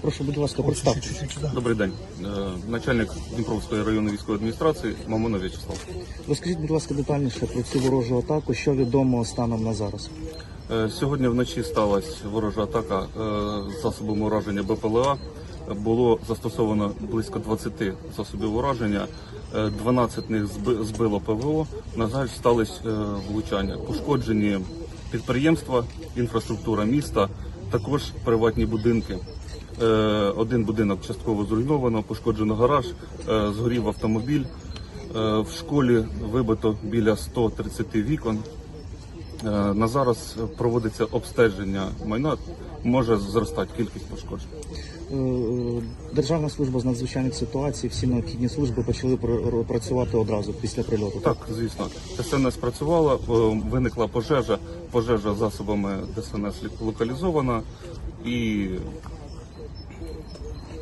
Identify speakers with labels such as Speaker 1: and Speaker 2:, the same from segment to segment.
Speaker 1: Прошу, будь ласка, представте.
Speaker 2: Добрий день. Е, Начальник Дніпровської районної військової адміністрації Мамонов В'ячеслав.
Speaker 1: Розкажіть, будь ласка, детальніше про цю ворожу атаку, що відомо станом на зараз.
Speaker 2: Е, Сьогодні вночі сталася ворожа атака е, засобами ураження БПЛА. Було застосовано близько 20 засобів ураження. Е, 12 них збило ПВО. На жаль, сталися влучання. Пошкоджені підприємства, інфраструктура міста, також приватні будинки. Е, Один будинок частково зруйновано, пошкоджено гараж, е, згорів автомобіль. Е, В школі вибито біля 130 вікон. Е, На зараз проводиться обстеження майна, може зростати кількість пошкоджень.
Speaker 1: Е, Державна служба з надзвичайних ситуацій, всі необхідні служби почали працювати одразу після прильоту.
Speaker 2: Так, звісно, ДСНС працювала, е, виникла пожежа, пожежа засобами ДСНС локалізована і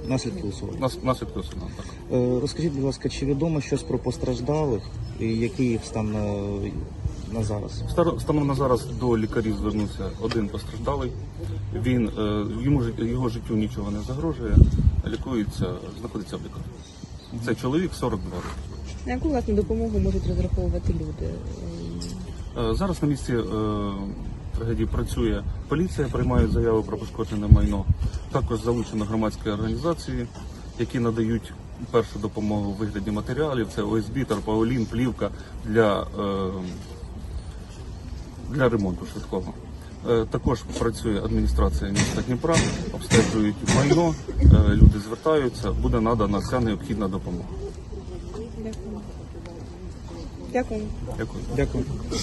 Speaker 1: Наслідки усунення.
Speaker 2: нас наслідки усунено. Так.
Speaker 1: Е, Розкажіть, будь ласка, чи відомо щось про постраждалих і який їх стан на, зараз?
Speaker 2: Станом на зараз до лікарів звернувся один постраждалий. Він е, йому його життю нічого не загрожує, лікується, знаходиться в лікарні. Це чоловік 42 роки.
Speaker 3: На яку власне допомогу можуть розраховувати люди?
Speaker 2: Е, Зараз на місці е, трагедії працює поліція, приймають заяви про пошкоджене майно. Також залучено громадські організації, які надають першу допомогу у вигляді матеріалів. Це ОСБ, тарпаулін, плівка для, для ремонту швидкого. Е, Також працює адміністрація міста Дніпра, обстежують майно, е, люди звертаються, буде надана вся необхідна допомога.
Speaker 3: Дякую. Дякую.
Speaker 2: Дякую.
Speaker 1: Дякую.